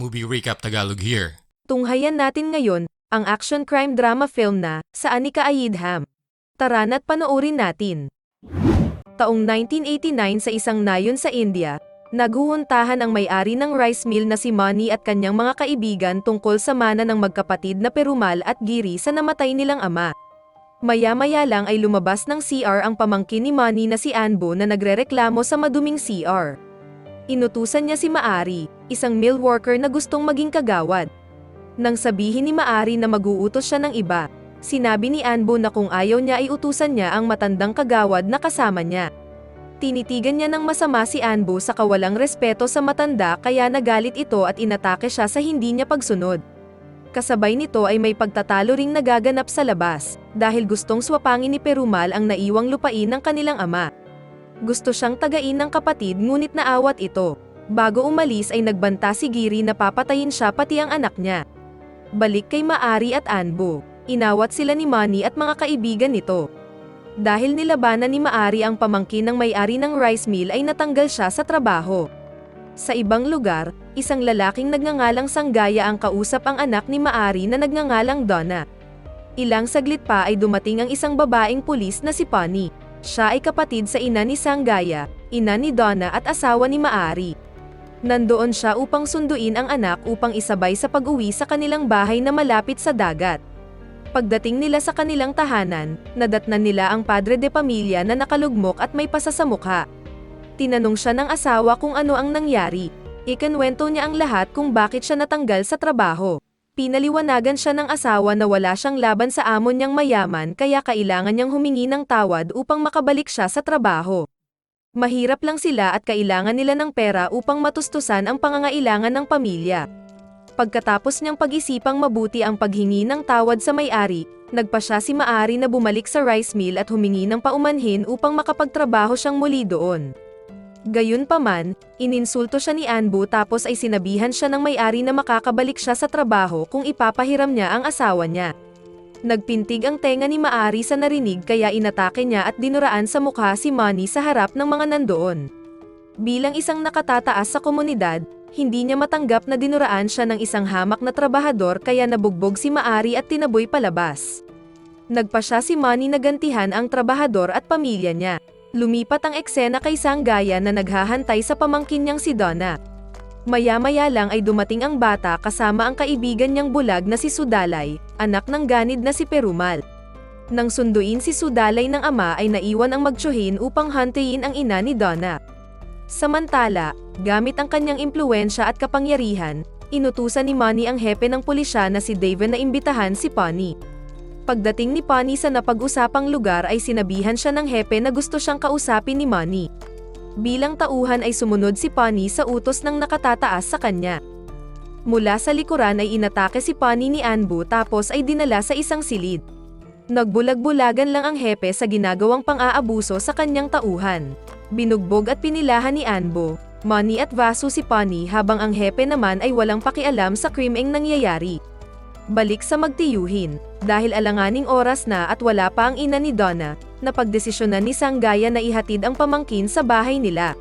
Movie Recap Tagalog here. Tunghayan natin ngayon, ang action crime drama film na, sa Anika Ayidham. Tara na't panoorin natin. Taong 1989 sa isang nayon sa India, naguhuntahan ang may-ari ng rice mill na si Mani at kanyang mga kaibigan tungkol sa mana ng magkapatid na Perumal at Giri sa namatay nilang ama. Maya-maya lang ay lumabas ng CR ang pamangkin ni Mani na si Anbo na nagrereklamo sa maduming CR. Inutusan niya si Maari, isang mill worker na gustong maging kagawad. Nang sabihin ni Maari na mag-uutos siya ng iba, sinabi ni Anbo na kung ayaw niya ay utusan niya ang matandang kagawad na kasama niya. Tinitigan niya ng masama si Anbo sa kawalang respeto sa matanda kaya nagalit ito at inatake siya sa hindi niya pagsunod. Kasabay nito ay may pagtatalo ring nagaganap sa labas, dahil gustong swapangin ni Perumal ang naiwang lupain ng kanilang ama. Gusto siyang tagain ng kapatid ngunit naawat ito. Bago umalis ay nagbanta si Giri na papatayin siya pati ang anak niya. Balik kay Maari at Anbo, inawat sila ni Manny at mga kaibigan nito. Dahil nilabanan ni Maari ang pamangkin ng may-ari ng rice mill ay natanggal siya sa trabaho. Sa ibang lugar, isang lalaking nagngangalang Sanggaya ang kausap ang anak ni Maari na nagngangalang Donna. Ilang saglit pa ay dumating ang isang babaeng pulis na si Pani. Siya ay kapatid sa ina ni Sanggaya, ina ni Donna at asawa ni Maari. Nandoon siya upang sunduin ang anak upang isabay sa pag-uwi sa kanilang bahay na malapit sa dagat. Pagdating nila sa kanilang tahanan, nadatnan nila ang padre de pamilya na nakalugmok at may pasa sa mukha. Tinanong siya ng asawa kung ano ang nangyari. Ikanwento niya ang lahat kung bakit siya natanggal sa trabaho. Pinaliwanagan siya ng asawa na wala siyang laban sa amo niyang mayaman kaya kailangan niyang humingi ng tawad upang makabalik siya sa trabaho. Mahirap lang sila at kailangan nila ng pera upang matustusan ang pangangailangan ng pamilya. Pagkatapos niyang pag-isipang mabuti ang paghingi ng tawad sa may-ari, nagpa siya si Maari na bumalik sa rice mill at humingi ng paumanhin upang makapagtrabaho siyang muli doon. Gayunpaman, ininsulto siya ni Anbu tapos ay sinabihan siya ng may-ari na makakabalik siya sa trabaho kung ipapahiram niya ang asawa niya. Nagpintig ang tenga ni Maari sa narinig kaya inatake niya at dinuraan sa mukha si Manny sa harap ng mga nandoon. Bilang isang nakatataas sa komunidad, hindi niya matanggap na dinuraan siya ng isang hamak na trabahador kaya nabugbog si Maari at tinaboy palabas. Nagpa siya si Manny na gantihan ang trabahador at pamilya niya. Lumipat ang eksena kay Sanggaya na naghahantay sa pamangkin niyang si Donna. Maya-maya lang ay dumating ang bata kasama ang kaibigan niyang bulag na si Sudalay, anak ng ganid na si Perumal. Nang sunduin si Sudalay ng ama ay naiwan ang magtsuhin upang hantayin ang ina ni Donna. Samantala, gamit ang kanyang impluensya at kapangyarihan, inutusan ni Manny ang hepe ng pulisya na si David na imbitahan si Pani. Pagdating ni Pani sa napag-usapang lugar ay sinabihan siya ng hepe na gusto siyang kausapin ni Manny. Bilang tauhan ay sumunod si Pani sa utos ng nakatataas sa kanya. Mula sa likuran ay inatake si Pani ni Anbu tapos ay dinala sa isang silid. Nagbulag-bulagan lang ang hepe sa ginagawang pang-aabuso sa kanyang tauhan. Binugbog at pinilahan ni Anbo, Manny at Vasu si Pani habang ang hepe naman ay walang pakialam sa krimeng nangyayari. Balik sa magtiyuhin, dahil alanganing oras na at wala pa ang ina ni Donna, napagdesisyonan ni Sanggaya na ihatid ang pamangkin sa bahay nila.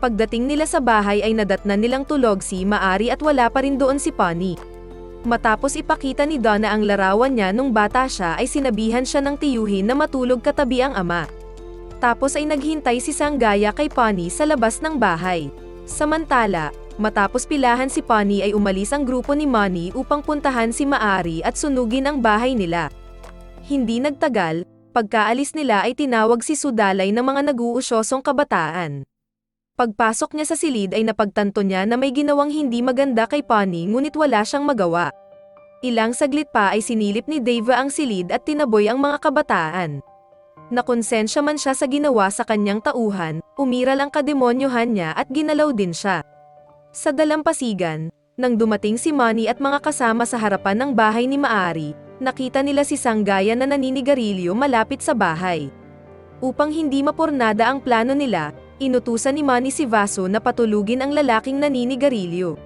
Pagdating nila sa bahay ay nadatnan nilang tulog si Maari at wala pa rin doon si Pani. Matapos ipakita ni Donna ang larawan niya nung bata siya ay sinabihan siya ng tiyuhin na matulog katabi ang ama. Tapos ay naghintay si Sanggaya kay Pani sa labas ng bahay. Samantala, matapos pilahan si Pani ay umalis ang grupo ni Manny upang puntahan si Maari at sunugin ang bahay nila. Hindi nagtagal, pagkaalis nila ay tinawag si Sudalay ng mga nag-uusyosong kabataan. Pagpasok niya sa silid ay napagtanto niya na may ginawang hindi maganda kay Pani ngunit wala siyang magawa. Ilang saglit pa ay sinilip ni Deva ang silid at tinaboy ang mga kabataan. Nakonsensya man siya sa ginawa sa kanyang tauhan, umiral ang kademonyohan niya at ginalaw din siya. Sa dalampasigan, nang dumating si Manny at mga kasama sa harapan ng bahay ni Maari, nakita nila si Sanggaya na naninigarilyo malapit sa bahay. Upang hindi mapurnada ang plano nila, inutusan ni Manny si Vaso na patulugin ang lalaking naninigarilyo.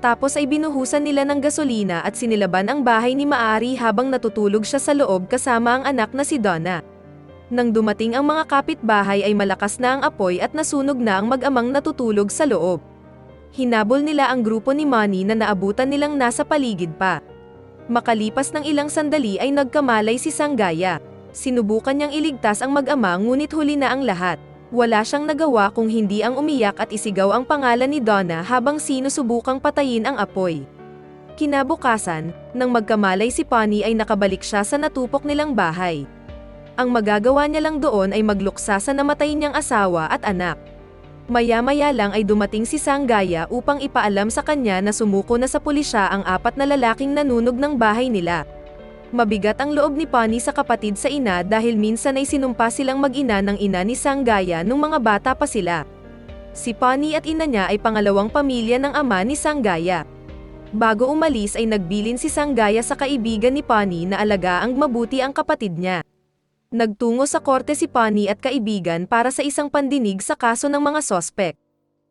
Tapos ay binuhusan nila ng gasolina at sinilaban ang bahay ni Maari habang natutulog siya sa loob kasama ang anak na si Donna. Nang dumating ang mga kapitbahay ay malakas na ang apoy at nasunog na ang mag-amang natutulog sa loob. Hinabol nila ang grupo ni Manny na naabutan nilang nasa paligid pa. Makalipas ng ilang sandali ay nagkamalay si Sanggaya. Sinubukan niyang iligtas ang mag-ama ngunit huli na ang lahat. Wala siyang nagawa kung hindi ang umiyak at isigaw ang pangalan ni Donna habang sinusubukang patayin ang apoy. Kinabukasan, nang magkamalay si Pani ay nakabalik siya sa natupok nilang bahay. Ang magagawa niya lang doon ay magluksa sa namatay niyang asawa at anak. Maya-maya lang ay dumating si Sanggaya upang ipaalam sa kanya na sumuko na sa pulisya ang apat na lalaking nanunog ng bahay nila. Mabigat ang loob ni Pani sa kapatid sa ina dahil minsan ay sinumpa silang mag-ina ng ina ni Sanggaya nung mga bata pa sila. Si Pani at ina niya ay pangalawang pamilya ng ama ni Sanggaya. Bago umalis ay nagbilin si Sanggaya sa kaibigan ni Pani na alagaang mabuti ang kapatid niya. Nagtungo sa korte si Pani at kaibigan para sa isang pandinig sa kaso ng mga sospek.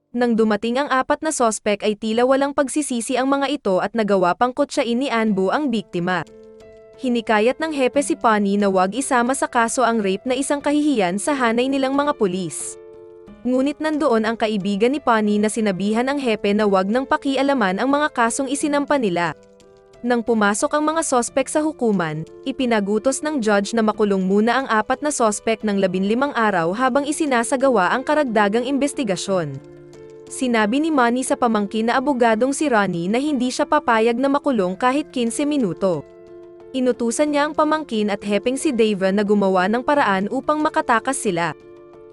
Nang dumating ang apat na sospek ay tila walang pagsisisi ang mga ito at nagawa pang kutsain ni Anbu ang biktima. Hinikayat ng hepe si Pani na wag isama sa kaso ang rape na isang kahihiyan sa hanay nilang mga pulis. Ngunit nandoon ang kaibigan ni Pani na sinabihan ang hepe na wag nang pakialaman ang mga kasong isinampa nila. Nang pumasok ang mga sospek sa hukuman, ipinagutos ng judge na makulong muna ang apat na sospek ng 15 araw habang isinasagawa ang karagdagang investigasyon. Sinabi ni Manny sa pamangkin na abogadong si Ronnie na hindi siya papayag na makulong kahit 15 minuto. Inutusan niya ang pamangkin at hepeng si Dava na gumawa ng paraan upang makatakas sila.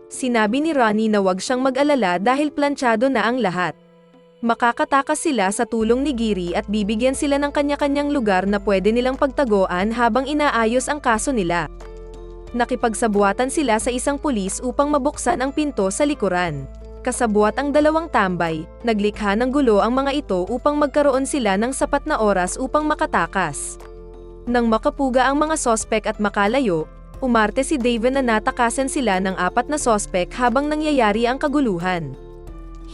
Sinabi ni Ronnie na wag siyang mag-alala dahil planchado na ang lahat. Makakatakas sila sa tulong ni Giri at bibigyan sila ng kanya-kanyang lugar na pwede nilang pagtagoan habang inaayos ang kaso nila. Nakipagsabuatan sila sa isang pulis upang mabuksan ang pinto sa likuran. Kasabwat ang dalawang tambay, naglikha ng gulo ang mga ito upang magkaroon sila ng sapat na oras upang makatakas. Nang makapuga ang mga sospek at makalayo, umarte si David na natakasan sila ng apat na sospek habang nangyayari ang kaguluhan.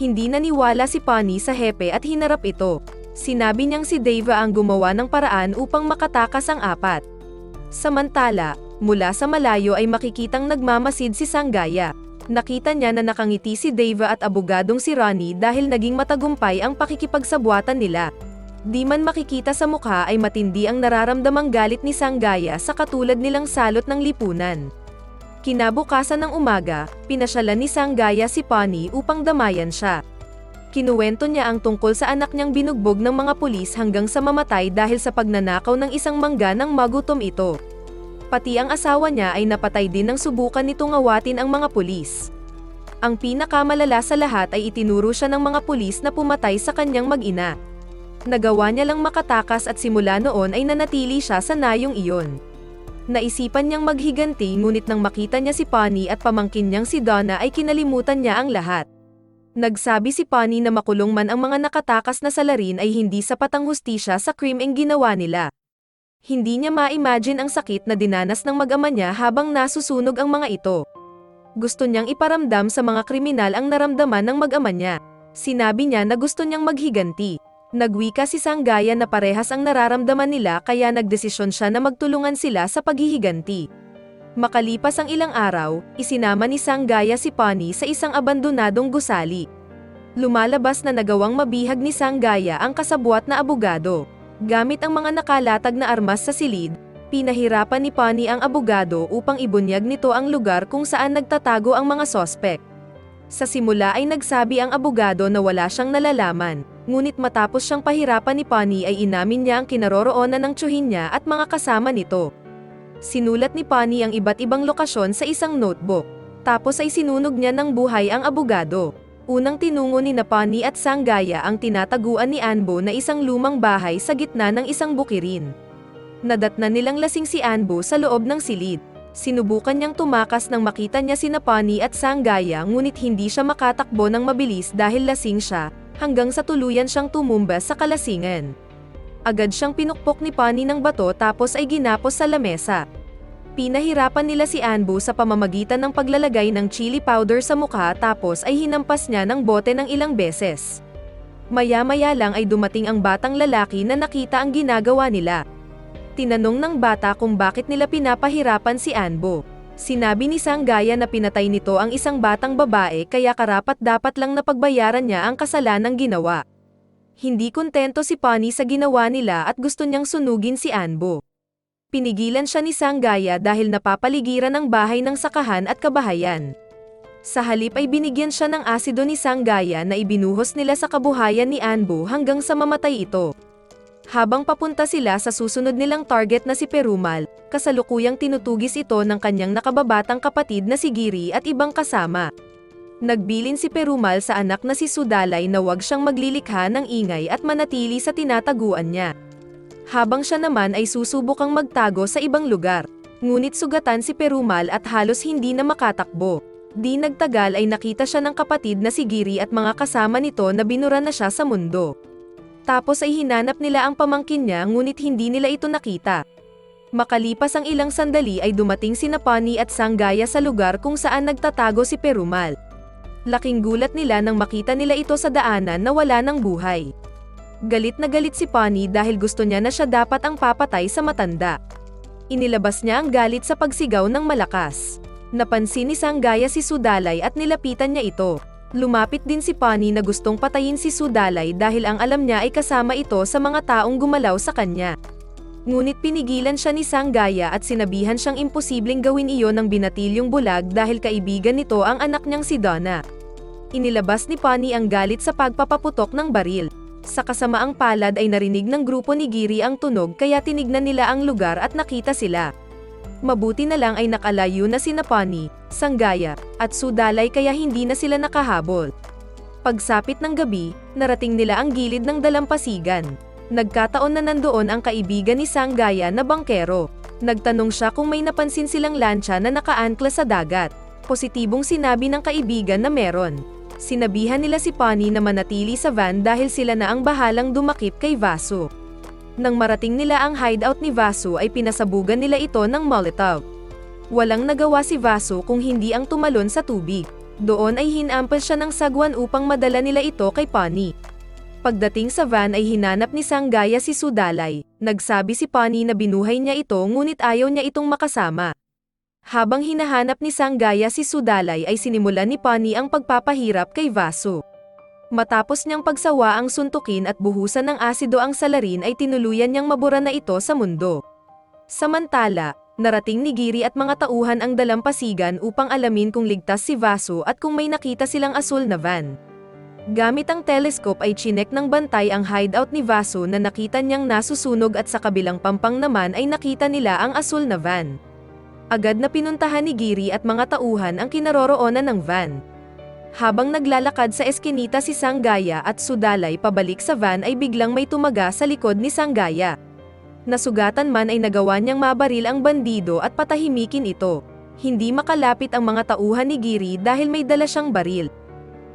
Hindi naniwala si Pani sa hepe at hinarap ito. Sinabi niyang si Deva ang gumawa ng paraan upang makatakas ang apat. Samantala, mula sa malayo ay makikitang nagmamasid si Sanggaya. Nakita niya na nakangiti si Deva at abogadong si Ronnie dahil naging matagumpay ang pakikipagsabuatan nila. Di man makikita sa mukha ay matindi ang nararamdamang galit ni Sanggaya sa katulad nilang salot ng lipunan. Kinabukasan ng umaga, pinasyalan ni Sanggaya si Pani upang damayan siya. Kinuwento niya ang tungkol sa anak niyang binugbog ng mga pulis hanggang sa mamatay dahil sa pagnanakaw ng isang mangga ng magutom ito. Pati ang asawa niya ay napatay din nang subukan nitong awatin ang mga pulis. Ang pinakamalala sa lahat ay itinuro siya ng mga pulis na pumatay sa kanyang mag-ina. Nagawa niya lang makatakas at simula noon ay nanatili siya sa nayong iyon. Naisipan niyang maghiganti ngunit nang makita niya si Pani at pamangkin niyang si Donna ay kinalimutan niya ang lahat. Nagsabi si Pani na makulong man ang mga nakatakas na salarin ay hindi sapat ang hustisya sa krimeng ginawa nila. Hindi niya ma-imagine ang sakit na dinanas ng mag-ama niya habang nasusunog ang mga ito. Gusto niyang iparamdam sa mga kriminal ang naramdaman ng mag-ama niya. Sinabi niya na gusto niyang maghiganti. Nagwika si Sanggaya na parehas ang nararamdaman nila kaya nagdesisyon siya na magtulungan sila sa paghihiganti. Makalipas ang ilang araw, isinama ni Sanggaya si Pani sa isang abandonadong gusali. Lumalabas na nagawang mabihag ni Sanggaya ang kasabwat na abogado. Gamit ang mga nakalatag na armas sa silid, pinahirapan ni Pani ang abogado upang ibunyag nito ang lugar kung saan nagtatago ang mga sospek. Sa simula ay nagsabi ang abogado na wala siyang nalalaman, ngunit matapos siyang pahirapan ni Pani ay inamin niya ang kinaroroonan ng tsuhin niya at mga kasama nito. Sinulat ni Pani ang iba't ibang lokasyon sa isang notebook. Tapos ay sinunog niya ng buhay ang abogado. Unang tinungo ni Napani at Sanggaya ang tinataguan ni Anbo na isang lumang bahay sa gitna ng isang bukirin. Nadatna nilang lasing si Anbo sa loob ng silid. Sinubukan niyang tumakas nang makita niya si Napani at Sanggaya ngunit hindi siya makatakbo ng mabilis dahil lasing siya, hanggang sa tuluyan siyang tumumba sa kalasingan. Agad siyang pinukpok ni Pani ng bato tapos ay ginapos sa lamesa. Pinahirapan nila si Anbu sa pamamagitan ng paglalagay ng chili powder sa mukha tapos ay hinampas niya ng bote ng ilang beses. Maya-maya lang ay dumating ang batang lalaki na nakita ang ginagawa nila. Tinanong ng bata kung bakit nila pinapahirapan si Anbo. Sinabi ni Sanggaya na pinatay nito ang isang batang babae kaya karapat dapat lang napagbayaran niya ang kasalanang ginawa. Hindi kontento si Pani sa ginawa nila at gusto niyang sunugin si Anbo. Pinigilan siya ni Sanggaya dahil napapaligiran ang bahay ng sakahan at kabahayan. Sa halip ay binigyan siya ng asido ni Sanggaya na ibinuhos nila sa kabuhayan ni Anbo hanggang sa mamatay ito. Habang papunta sila sa susunod nilang target na si Perumal, kasalukuyang tinutugis ito ng kanyang nakababatang kapatid na si Giri at ibang kasama. Nagbilin si Perumal sa anak na si Sudalay na huwag siyang maglilikha ng ingay at manatili sa tinataguan niya. Habang siya naman ay susubukang magtago sa ibang lugar. Ngunit sugatan si Perumal at halos hindi na makatakbo. Di nagtagal ay nakita siya ng kapatid na si Giri at mga kasama nito na binura na siya sa mundo. Tapos ay hinanap nila ang pamangkin niya ngunit hindi nila ito nakita. Makalipas ang ilang sandali ay dumating si Napani at Sanggaya sa lugar kung saan nagtatago si Perumal. Laking gulat nila nang makita nila ito sa daanan na wala ng buhay. Galit na galit si Pani dahil gusto niya na siya dapat ang papatay sa matanda. Inilabas niya ang galit sa pagsigaw ng malakas. Napansin ni Sanggaya si Sudalay at nilapitan niya ito. Lumapit din si Pani na gustong patayin si Sudalay dahil ang alam niya ay kasama ito sa mga taong gumalaw sa kanya. Ngunit pinigilan siya ni Sanggaya at sinabihan siyang imposibleng gawin iyon ng binatilyong bulag dahil kaibigan nito ang anak niyang si Donna. Inilabas ni Pani ang galit sa pagpapaputok ng baril. Sa kasamaang palad ay narinig ng grupo ni Giri ang tunog kaya tinignan nila ang lugar at nakita sila. Mabuti na lang ay nakalayo na si Napani, Sanggaya, at Sudalay kaya hindi na sila nakahabol. Pagsapit ng gabi, narating nila ang gilid ng dalampasigan. Nagkataon na nandoon ang kaibigan ni Sanggaya na bangkero. Nagtanong siya kung may napansin silang lancha na nakaankla sa dagat. Positibong sinabi ng kaibigan na meron. Sinabihan nila si Pani na manatili sa van dahil sila na ang bahalang dumakip kay Vaso. Nang marating nila ang hideout ni Vaso ay pinasabugan nila ito ng Molotov. Walang nagawa si Vaso kung hindi ang tumalon sa tubig. Doon ay hinampal siya ng sagwan upang madala nila ito kay Pani. Pagdating sa van ay hinanap ni Sanggaya si Sudalay. Nagsabi si Pani na binuhay niya ito ngunit ayaw niya itong makasama. Habang hinahanap ni Sanggaya si Sudalay ay sinimulan ni Pani ang pagpapahirap kay Vaso. Matapos niyang pagsawa ang suntukin at buhusan ng asido ang salarin ay tinuluyan niyang mabura na ito sa mundo. Samantala, narating ni Giri at mga tauhan ang dalampasigan upang alamin kung ligtas si Vaso at kung may nakita silang asul na van. Gamit ang telescope ay chinek ng bantay ang hideout ni Vaso na nakita niyang nasusunog at sa kabilang pampang naman ay nakita nila ang asul na van. Agad na pinuntahan ni Giri at mga tauhan ang kinaroroonan ng van. Habang naglalakad sa eskinita si Sanggaya at Sudalay pabalik sa van ay biglang may tumaga sa likod ni Sanggaya. Nasugatan man ay nagawa niyang mabaril ang bandido at patahimikin ito. Hindi makalapit ang mga tauhan ni Giri dahil may dala siyang baril.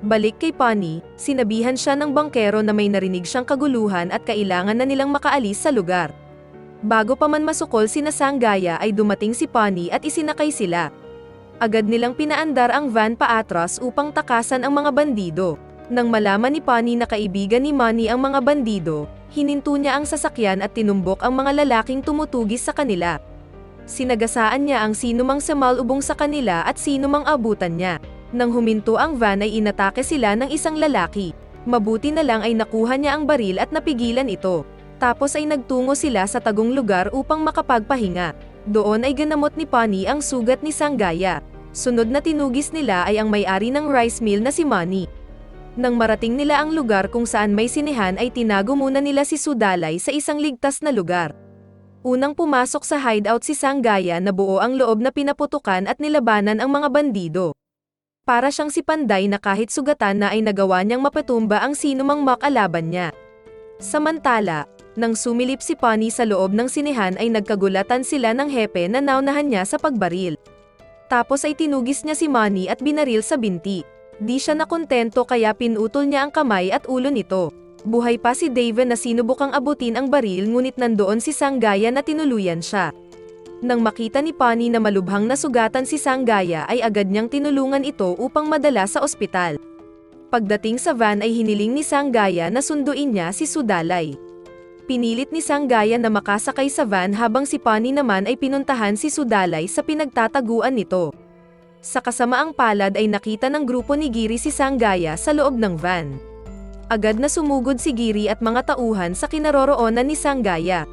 Balik kay Pani, sinabihan siya ng bangkero na may narinig siyang kaguluhan at kailangan na nilang makaalis sa lugar. Bago pa man masukol si Nasanggaya ay dumating si Pani at isinakay sila. Agad nilang pinaandar ang van paatras upang takasan ang mga bandido. Nang malaman ni Pani na kaibigan ni Manny ang mga bandido, hininto niya ang sasakyan at tinumbok ang mga lalaking tumutugis sa kanila. Sinagasaan niya ang sinumang samalubong sa kanila at sinumang abutan niya. Nang huminto ang van ay inatake sila ng isang lalaki. Mabuti na lang ay nakuha niya ang baril at napigilan ito. Tapos ay nagtungo sila sa tagong lugar upang makapagpahinga. Doon ay ganamot ni Pani ang sugat ni Sanggaya. Sunod na tinugis nila ay ang may-ari ng rice mill na si Manny. Nang marating nila ang lugar kung saan may sinehan ay tinago muna nila si Sudalay sa isang ligtas na lugar. Unang pumasok sa hideout si Sanggaya na buo ang loob na pinaputukan at nilabanan ang mga bandido. Para siyang si Panday na kahit sugatan na ay nagawa niyang mapatumba ang sinumang makalaban niya. Samantala, nang sumilip si Pani sa loob ng sinehan ay nagkagulatan sila ng hepe na naunahan niya sa pagbaril. Tapos ay tinugis niya si Manny at binaril sa binti. Di siya nakontento kaya pinutol niya ang kamay at ulo nito. Buhay pa si Daven na sinubukang abutin ang baril ngunit nandoon si Sanggaya na tinuluyan siya. Nang makita ni Pani na malubhang nasugatan si Sanggaya ay agad niyang tinulungan ito upang madala sa ospital. Pagdating sa van ay hiniling ni Sanggaya na sunduin niya si Sudalay. Pinilit ni Sanggaya na makasakay sa van habang si Pani naman ay pinuntahan si Sudalay sa pinagtataguan nito. Sa kasamaang palad ay nakita ng grupo ni Giri si Sanggaya sa loob ng van. Agad na sumugod si Giri at mga tauhan sa kinaroroonan ni Sanggaya.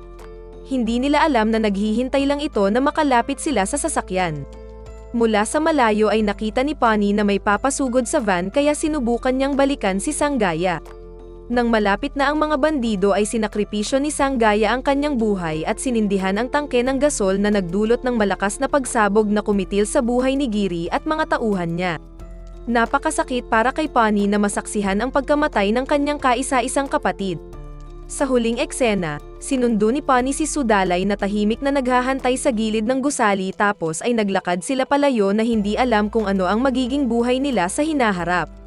Hindi nila alam na naghihintay lang ito na makalapit sila sa sasakyan. Mula sa malayo ay nakita ni Pani na may papasugod sa van kaya sinubukan niyang balikan si Sanggaya. Nang malapit na ang mga bandido ay sinakripisyo ni Sanggaya ang kanyang buhay at sinindihan ang tangke ng gasol na nagdulot ng malakas na pagsabog na kumitil sa buhay ni Giri at mga tauhan niya. Napakasakit para kay Pani na masaksihan ang pagkamatay ng kanyang kaisa-isang kapatid. Sa huling eksena, sinundo ni Pani si Sudalay na tahimik na naghahantay sa gilid ng gusali tapos ay naglakad sila palayo na hindi alam kung ano ang magiging buhay nila sa hinaharap.